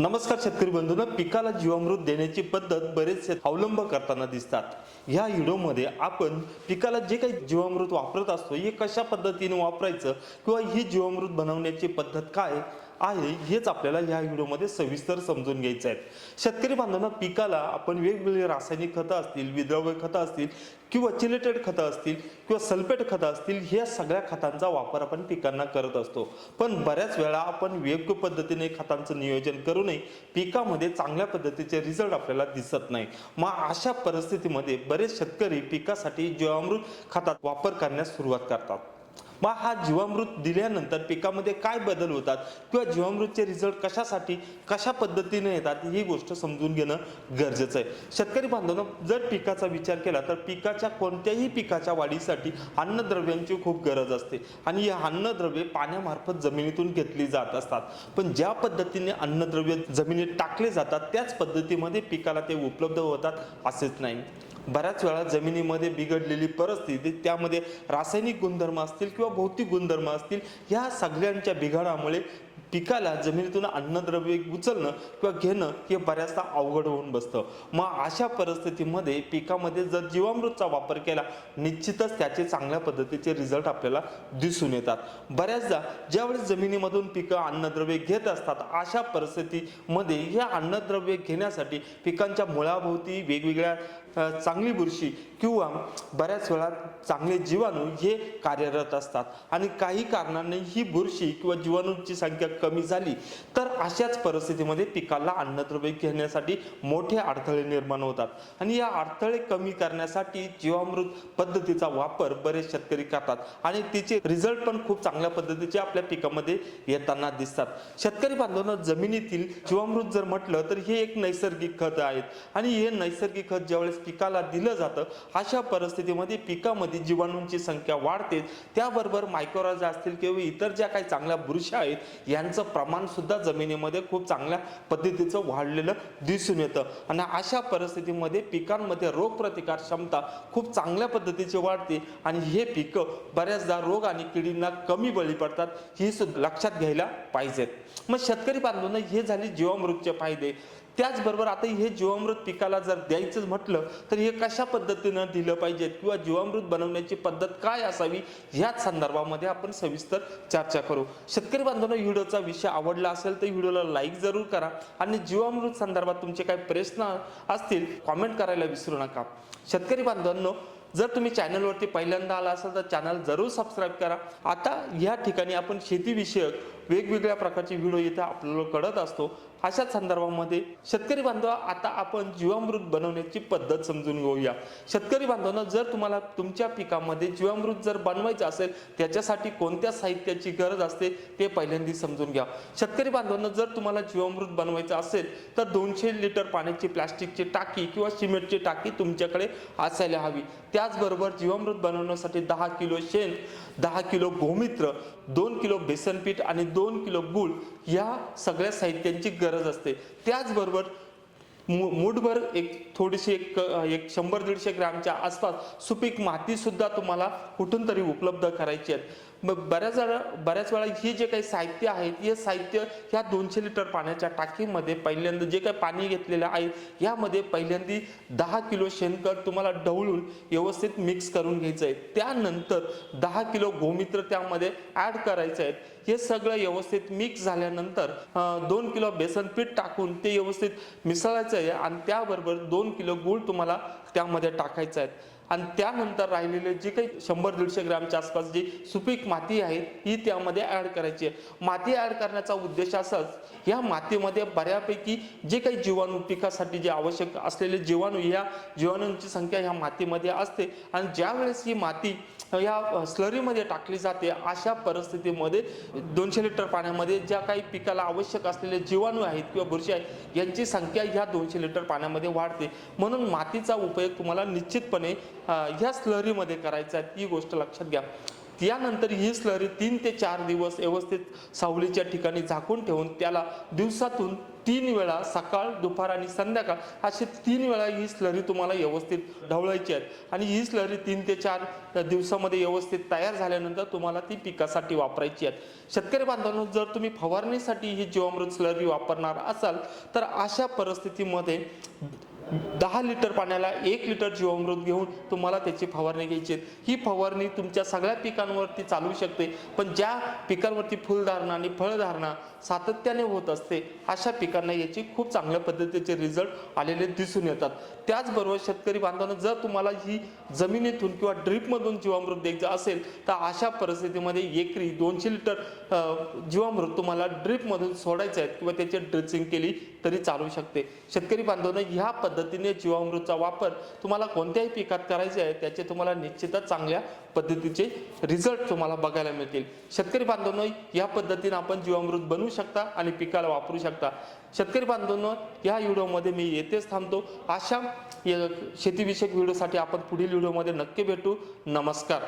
नमस्कार शेतकरी बंधूंनो पिकाला जीवामृत देण्याची पद्धत बरेच अवलंब करताना दिसतात. ह्या व्हिडिओमध्ये आपण पिकाला जे काही जीवामृत वापरत असतो हे कशा पद्धतीने वापरायचं किंवा ही जीवामृत बनवण्याची पद्धत काय आहे हेच आपल्याला ह्या व्हिडिओमध्ये सविस्तर समजून घ्यायचं आहे. शेतकरी बांधवांना पिकाला आपण वेगवेगळे रासायनिक खतं असतील विद्रव्य खतं असतील किंवा चिलेटेड खतं असतील किंवा सल्फेट खतं असतील ह्या सगळ्या खतांचा वापर आपण पिकांना करत असतो. पण बऱ्याच वेळा आपण योग्य पद्धतीने खतांचं नियोजन करूनही पिकामध्ये चांगल्या पद्धतीचे रिझल्ट आपल्याला दिसत नाही. मग अशा परिस्थितीमध्ये बरेच शेतकरी पिकासाठी जीवामृत खतात वापर करण्यास सुरुवात करतात. मग हा जीवामृत दिल्यानंतर पिकामध्ये काय बदल होतात किंवा जीवामृतचे रिझल्ट कशासाठी कशा पद्धतीने येतात ही गोष्ट समजून घेणं गरजेचं आहे. शेतकरी बांधवांनो जर पिकाचा विचार केला तर पिकाच्या कोणत्याही पिकाच्या वाढीसाठी अन्नद्रव्यांची खूप गरज असते. आणि ही अन्नद्रव्ये पाण्यामार्फत जमिनीतून घेतली जात असतात. पण ज्या पद्धतीने अन्नद्रव्य जमिनीत टाकले जातात त्याच पद्धतीमध्ये पिकाला ते उपलब्ध होतात असेच नाही. बऱ्याच वेळा जमिनीमध्ये बिघडलेली परिस्थिती त्यामध्ये रासायनिक गुणधर्म असतील किंवा भौतिक गुणधर्म असतील ह्या सगळ्यांच्या बिघाडामुळे पिकाला जमिनीतून अन्नद्रव्य उचलणं किंवा घेणं हे बऱ्याचदा अवघड होऊन बसतं. मग अशा परिस्थितीमध्ये पिकामध्ये जर जीवामृतचा वापर केला निश्चितच त्याचे चांगल्या पद्धतीचे रिझल्ट आपल्याला दिसून येतात. बऱ्याचदा ज्यावेळेस जमिनीमधून पिकं अन्नद्रव्य घेत असतात अशा परिस्थितीमध्ये हे अन्नद्रव्य घेण्यासाठी पिकांच्या मुळाभोवती वेगवेगळ्या चांगली बुरशी किंवा बऱ्याच वेळा चांगले जीवाणू हे कार्यरत असतात. आणि काही कारणाने ही बुरशी किंवा जीवाणूंची संख्या कमी झाली. तर अशाच परिस्थितीमध्ये पिकाला अन्नद्रव्य घेण्यासाठी मोठे अडथळे निर्माण होतात. आणि या अडथळे कमी करण्यासाठी जीवामृत पद्धतीचा वापर बरेच शेतकरी करतात. आणि तिचे रिझल्ट पण खूप चांगल्या पद्धतीचे आपल्या पिकामध्ये येताना दिसतात. शेतकरी बांधवांना जमिनीतील जीवामृत जर म्हटलं तर हे एक नैसर्गिक खत आहेत. आणि हे नैसर्गिक खत ज्यावेळेस पिकाला दिलं जातं अशा परिस्थितीमध्ये पिकामध्ये जीवाणूंची संख्या वाढते. त्याबरोबर मायक्रोराज असतील किंवा इतर ज्या काही चांगल्या बुरशा आहेत या यांचं प्रमाणसुद्धा जमिनीमध्ये खूप चांगल्या पद्धतीचं वाढलेलं दिसून येतं. आणि अशा परिस्थितीमध्ये पिकांमध्ये रोगप्रतिकार क्षमता खूप चांगल्या पद्धतीची वाढते आणि हे पिकं बऱ्याचदा रोग आणि किडींना कमी बळी पडतात ही सुद्धा लक्षात घ्यायला पाहिजेत. मग शेतकरी बांधवांना हे झाले जीवामृतचे फायदे. त्याचबरोबर आता हे जीवामृत पिकाला जर द्यायचं म्हटलं तर हे कशा पद्धतीनं दिलं पाहिजे? किंवा जीवामृत बनवण्याची पद्धत काय असावी? ह्याच संदर्भामध्ये आपण सविस्तर चर्चा करू. शेतकरी बांधवांना व्हिडिओचा विषय आवडला असेल तर व्हिडिओला लाईक जरूर करा. आणि जीवामृत संदर्भात तुमचे काही प्रश्न असतील कॉमेंट करायला विसरू नका. शेतकरी बांधवांनो जर तुम्ही चॅनलवरती पहिल्यांदा आला असाल तर चॅनल जरूर सबस्क्राईब करा. आता या ठिकाणी आपण शेतीविषयक वेगवेगळ्या प्रकारचे व्हिडिओ इथे आपल्याला कळत असतो. अशाच संदर्भामध्ये शेतकरी बांधवा आता आपण जीवामृत बनवण्याची पद्धत समजून घेऊया. शेतकरी बांधवांना जर तुम्हाला तुमच्या पिकामध्ये जीवामृत जर बनवायचं असेल त्याच्यासाठी कोणत्या साहित्याची गरज असते ते पहिल्यांदा समजून घ्या. शेतकरी बांधवांना जर तुम्हाला जीवामृत बनवायचं असेल तर दोनशे लिटर पाण्याची प्लास्टिकची टाकी किंवा सिमेंटची टाकी तुमच्याकडे असायला हवी. त्याचबरोबर जीवामृत बनवण्यासाठी दहा किलो शेण दहा किलो गोमित्र दोन किलो बेसन पीठ आणि दोन किलो गूळ या सगळ्या साहित्यांची गरज गरज असते. त्याचबरोबर मु- मूठभर एक थोडीशी एक एक शंभर दीडशे ग्रॅमच्या आसपास सुपीक मातीसुद्धा तुम्हाला कुठून तरी उपलब्ध करायची आहेत मग बऱ्याच वेळा बऱ्याच वेळा हे जे काही साहित्य आहेत हे साहित्य ह्या दोनशे लिटर पाण्याच्या टाकीमध्ये पहिल्यांदा जे काही पाणी घेतलेलं आहे यामध्ये पहिल्यांदा दहा किलो शेणखत तुम्हाला ढवळून व्यवस्थित मिक्स करून घ्यायचं आहे. त्यानंतर दहा किलो गोमित्र त्यामध्ये ॲड करायचं आहे. हे सगळं व्यवस्थित मिक्स झाल्यानंतर दोन किलो बेसन पीठ टाकून ते व्यवस्थित मिसळायचं आहे आणि त्याबरोबर दोन किलो गूळ तुम्हाला त्यामध्ये टाकायचं आहे. आणि त्यानंतर राहिलेले जे काही शंभर दीडशे ग्रॅमच्या आसपास जी सुपीक माती आहे ही त्यामध्ये ॲड करायची आहे. माती ॲड करण्याचा उद्देश असाच ह्या मातीमध्ये बऱ्यापैकी जे काही जीवाणू पिकासाठी जे आवश्यक असलेले जीवाणू ह्या जीवाणूंची संख्या ह्या मातीमध्ये असते. आणि ज्यावेळेस ही माती या स्लरीमध्ये टाकली जाते अशा परिस्थितीमध्ये दोनशे लिटर पाण्यामध्ये ज्या काही पिकाला आवश्यक असलेले जीवाणू आहेत किंवा बुरशी आहेत यांची संख्या ह्या दोनशे लिटर पाण्यामध्ये वाढते. म्हणून मातीचा उपयोग तुम्हाला निश्चितपणे ह्या स्लरीमध्ये करायचा आहे ती गोष्ट लक्षात घ्या. त्यानंतर ही स्लरी तीन ते चार दिवस व्यवस्थित सावलीच्या ठिकाणी झाकून ठेवून त्याला दिवसातून तीन वेळा सकाळ दुपार आणि संध्याकाळ असे तीन वेळा ही स्लरी तुम्हाला व्यवस्थित ढवळायची आहे. आणि ही स्लरी तीन ते चार दिवसामध्ये व्यवस्थित तयार झाल्यानंतर तुम्हाला ती पिकासाठी वापरायची आहे. शेतकरी बांधवांनो जर तुम्ही फवारणीसाठी ही जीवामृत स्लरी वापरणार असाल तर अशा परिस्थितीमध्ये दहा लिटर पाण्याला एक लिटर जीवामृत घेऊन तुम्हाला त्याची फवारणी घ्यायची ही फवारणी तुमच्या सगळ्या पिकांवरती चालू शकते. पण ज्या पिकांवरती फुलधारणा आणि फळधारणा सातत्याने होत असते अशा पिकांना याची खूप चांगल्या पद्धतीचे रिझल्ट आलेले दिसून येतात. त्याचबरोबर शेतकरी बांधवांना जर तुम्हाला ही जमिनीतून किंवा ड्रीपमधून जीवामृत द्यायचं असेल तर अशा परिस्थितीमध्ये एकरी दोनशे लिटर जीवामृत तुम्हाला ड्रीपमधून सोडायचं आहे किंवा त्याची ड्रिचिंग केली तरी चालू शकते. शेतकरी बांधवांना ह्या पद्धतीने जीवामृतचा वापर तुम्हाला कोणत्याही पिकात करायचे आहे त्याचे तुम्हाला निश्चितच चांगल्या पद्धतीचे रिझल्ट तुम्हाला बघायला मिळतील. शेतकरी बांधवांनो या पद्धतीने आपण जीवामृत बनवू शकता आणि पिकाला वापरू शकता. शेतकरी बांधवांनो या व्हिडिओमध्ये मी येथेच थांबतो. अशा शेतीविषयक व्हिडिओसाठी आपण पुढील व्हिडिओमध्ये नक्की भेटू. नमस्कार.